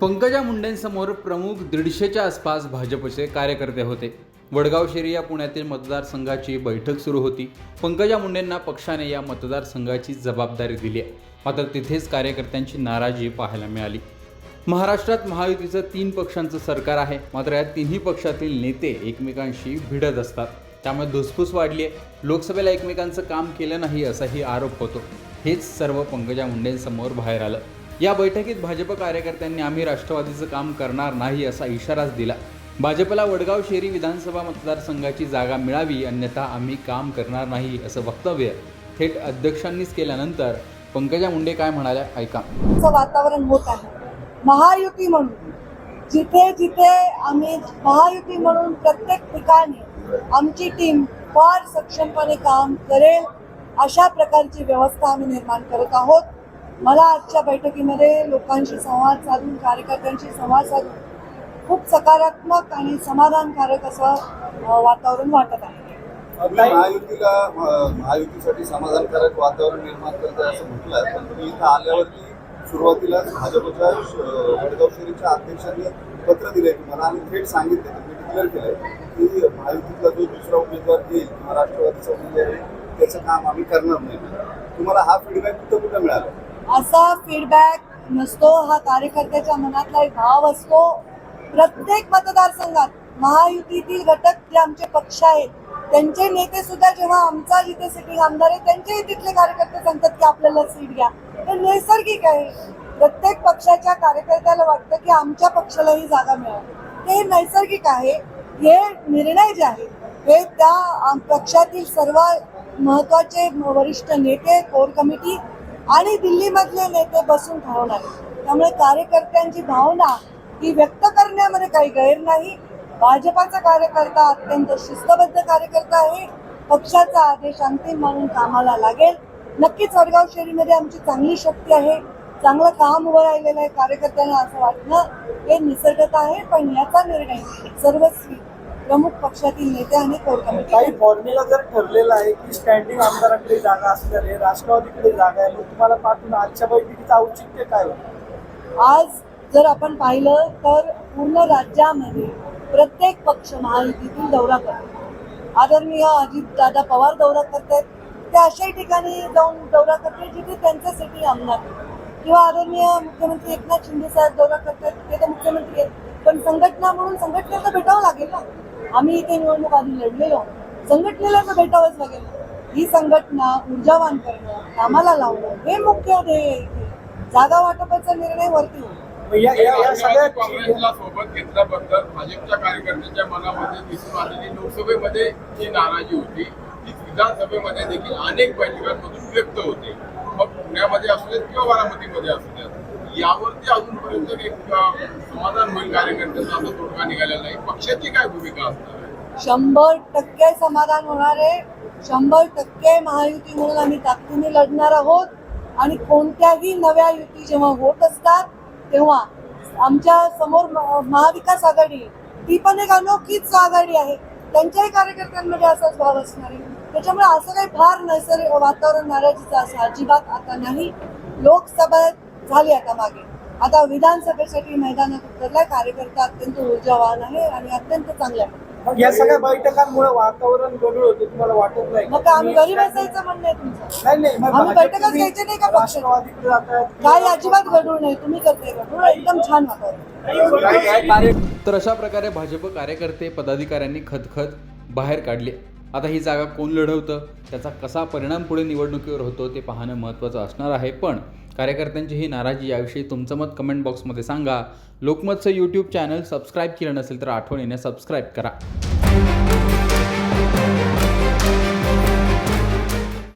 पंकजा मुंडेंसमोर प्रमुख दीडशेच्या आसपास भाजपचे कार्यकर्ते होते. वडगाव शेरी या पुण्यातील मतदारसंघाची बैठक सुरू होती. पंकजा मुंडेंना पक्षाने या मतदारसंघाची जबाबदारी दिली आहे. मात्र तिथेच कार्यकर्त्यांची नाराजी पाहायला मिळाली. महाराष्ट्रात महायुतीचं तीन पक्षांचं सरकार आहे. मात्र या तिन्ही पक्षातील नेते एकमेकांशी भिडत असतात. त्यामुळे धुसफूस वाढली आहे. लोकसभेला एकमेकांचं काम केलं नाही असाही आरोप होतो. हेच सर्व पंकजा मुंडेंसमोर बाहेर आलं. या बैठकीत भाजप कार्यकर्त्यांनी आम्ही राष्ट्रवादीचं काम करणार नाही असा इशाराच दिला. भाजपला वडगाव शेरी विधानसभा मतदारसंघाची जागा मिळावी अन्यथा आम्ही काम करणार नाही असं वक्तव्य थेट अध्यक्षांनीच केल्यानंतर पंकजा मुंडे काय म्हणाल्या? ऐका. वातावरण होत आहे. महायुती म्हणून जिथे जिथे आम्ही महायुती म्हणून प्रत्येक ठिकाणी आमची टीम फार सक्षमपणे काम करेल अशा प्रकारची व्यवस्था आम्ही निर्माण करत आहोत. मला आजच्या बैठकीमध्ये लोकांशी संवाद साधून कार्यकर्त्यांशी संवाद साधून खूप सकारात्मक आणि समाधानकारक असं वातावरण वाटत आहे. महायुतीला महायुतीसाठी समाधानकारक वातावरण निर्माण करत आहे असं म्हटलं पण तुम्ही इथं आल्यावरती सुरुवातीला भाजपच्या वडगाव शहरीच्या अध्यक्षांनी पत्र दिलंय तुम्हाला आणि थेट सांगितलं तुम्ही डिक्लेअर केलंय की महायुतीतला जो दुसरा उमेदवार येईल किंवा राष्ट्रवादीचा उमेदवार येईल त्याचं काम आम्ही करणार नाही. तुम्हाला हा फीडबॅक कुठं कुठं मिळाला? असा फीडबॅक नसतो हा कार्यकर्त्याच्या मनातला एक भाव असतो. प्रत्येक मतदारसंघात महायुतीतील घटक जे आमचे पक्ष आहेत त्यांचे नेते सुद्धा जेव्हा आमचा जिथे सिटिंग आमदार आहे त्यांचेही तिथले कार्यकर्ते सांगतात की आपल्याला सीट घ्या. हे नैसर्गिक आहे. प्रत्येक पक्षाच्या कार्यकर्त्याला वाटतं की आमच्या पक्षाला ही जागा मिळावी ते नैसर्गिक आहे. हे निर्णय जे आहे हे त्या आम- पक्षातील सर्व महत्त्वाचे वरिष्ठ नेते कोर कमिटी आणि दिल्लीमधले नेते बसून ठरवणार त्यामुळे कार्यकर्त्यांची भावना ही व्यक्त करण्यामध्ये काही गैर नाही. भाजपाचा कार्यकर्ता अत्यंत शिस्तबद्ध कार्यकर्ता आहे. पक्षाचा आदेश अंतिम म्हणून कामाला लागेल. नक्कीच वडगाव शहरीमध्ये आमची चांगली शक्ती आहे. चांगलं काम उभं राहिलेलं आहे कार्यकर्त्यांना असं वाटणं हे निसर्गत आहे. पण याचा निर्णय सर्वस्वी प्रमुख पक्षातील नेते आणि कोर कमिटी काही फॉर्म्युला जर ठरलेला आहे की स्टँडिंग आमदाराकडे जागा असणार आहे राष्ट्रवादीकडे जागा आहे मग तुम्हाला पाठवून आजच्या बैठकीचं औचित्य काय होतं? आज जर आपण पाहिलं तर पूर्ण राज्यामध्ये प्रत्येक पक्ष महायुतीतील दौरा करतो. आदरणीय अजितदादा पवार दौरा करतात ते अशाही ठिकाणी जाऊन दौरा करतात जिथे त्यांच्यासाठी आमदार आहे. किंवा आदरणीय मुख्यमंत्री एकनाथ शिंदे साहेब दौरा करतात ते तर मुख्यमंत्री आहेत. पण संघटना म्हणून संघटनेला भेटावं लागेल ना. आम्ही इथे निवडणूक आधी लढलेलो. संघटनेला तर भेटावंच लागेल. ही संघटना ऊर्जावान करणं कामाला लावणं हे मुख्य ध्येय इथे. जागा वाटपाचा निर्णय वरती मग या या या सगळ्या काँग्रेसला सोबत घेतल्याबद्दल भाजपच्या कार्यकर्त्यांच्या मनामध्ये दिसून आलेली लोकसभेमध्ये जी नाराजी होती ती विधानसभेमध्ये देखील अनेक बैठकांमधून व्यक्त होते. मग पुण्यामध्ये असू देत किंवा बारामतीमध्ये असू देत यावरती अजूनपर्यंत एक समाधान होईल कार्यकर्त्यांचं असा तोडगा निघालेला नाही? पक्षाची काय भूमिका असणार शंभर टक्के समाधान होणार आहे. शंभर टक्के महायुती म्हणून आम्ही ताकदीने लढणार आहोत. आणि कोणत्याही नव्या युती जेव्हा होत असतात तेव्हा आमच्यासमोर म- महाविकास आघाडी ती पण एक अनोखीच आघाडी आहे. त्यांच्याही कार्यकर्त्यांमध्ये असाच भाव असणार आहे. त्याच्यामुळे असं काही फार नैसर्गिक वातावरण नाराजीचं असं अजिबात आता नाही. लोकसभा झाली आता मागे. आता विधानसभेसाठी मैदानात उतरलाय कार्यकर्ता अत्यंत ऊर्जावान आहे आणि अत्यंत चांगला आहे मग या सगळ्या बैठकांमुळे वातावरण गडूळ होते तुम्हाला वाटत नाही मग आम्ही घरी बसायचं म्हणणं आहे तुमचं? नाही नाही आम्ही तुम्ही घ्यायची नाही का पक्षात? जातायत काय अजिबात गडूळ नाही तुम्ही करताय गडूळ एकदम छान वातावरण. तर अशा प्रकारे भाजप कार्यकर्ते पदाधिकाऱ्यांनी खतखत बाहेर काढले. आता ही जागा कोण लढवतं? त्याचा कसा परिणाम पुढे निवडणुकीवर होतो ते पाहणं महत्त्वाचं असणार आहे. पण कार्यकर्त्यांची ही नाराजी. याविषयी तुमचं मत कमेंट बॉक्समध्ये सांगा. लोकमतचं यूट्यूब चॅनल सबस्क्राईब केलं नसेल तर आठवणीने सबस्क्राईब करा.